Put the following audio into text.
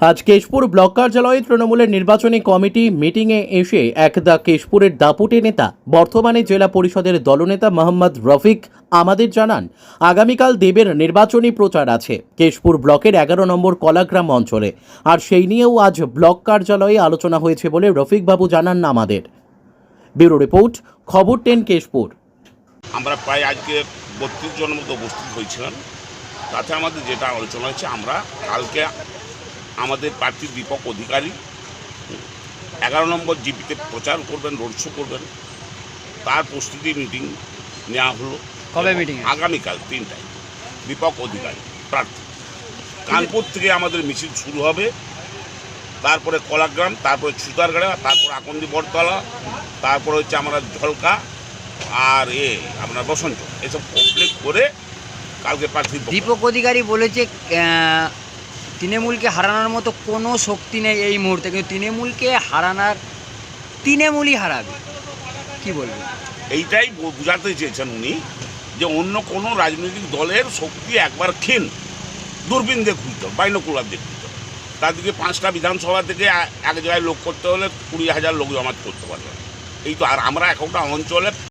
আজ কেশপুর ব্লক কার্যালয়ে তৃণমূলের নির্বাচনী কমিটি মিটিংয়ে এসে একদা কেশপুরের দাপুটে নেতা বর্তমানে জেলা পরিষদের দলনেতা মোহাম্মদ রফিক আমাদের জানান, আগামীকাল দেবের নির্বাচনী প্রচার আছে। কেশপুর ব্লকের এগারো নম্বর কলাগ্রাম অঞ্চলে। আর সেই নিয়েও আজ ব্লক কার্যালয়ে আলোচনা হয়েছে বলে রফিকবাবু জানান আমাদের। ব্যুরো রিপোর্ট, খবর টেন কেশপুর। আমরা প্রায় আজকে বত্রিশ জনের মতো উপস্থিত হয়েছিলাম। তাতে আমাদের যেটা আলোচনা হয়েছে, আমরা কালকে আমাদের প্রার্থী দীপক অধিকারী। এগারো নম্বর জিপিতে প্রচার করবেন রোড শো করবেন। তার প্রস্তুতি মিটিং নেওয়া হলো। কবে মিটিং আগামীকাল তিনটায়। দীপক অধিকারী প্রার্থী। কানপুর থেকে আমাদের মিছিল শুরু হবে। তারপরে কলাগ্রাম তারপরে ছুতারগাড়া তারপর আকন্দি বটতলা তারপরে হচ্ছে আমরা ঝলকা আর এ আপনার বসন্ত। এসব কমপ্লিট করে কালকে প্রার্থী দীপক অধিকারী বলেছে তৃণমূলকে হারানোর মতো কোনো শক্তি নেই এই মুহূর্তে, কিন্তু তৃণমূলকে হারানোর, তৃণমূলই হারাবে। কি বলব? এইটাই বোঝাতে চেয়েছেন উনি যে অন্য কোনো রাজনৈতিক দলের শক্তি একবার ক্ষীণ। দূরবীন দিয়ে খুলতে হবে বাইনোকুলার দিয়ে খুলতে হবে তাদেরকে পাঁচটা বিধানসভা থেকে এক জায়গায় লোক করতে হলে কুড়ি হাজার লোক জমাত করতে পারবে। এই তো আর আমরা একটা অঞ্চলে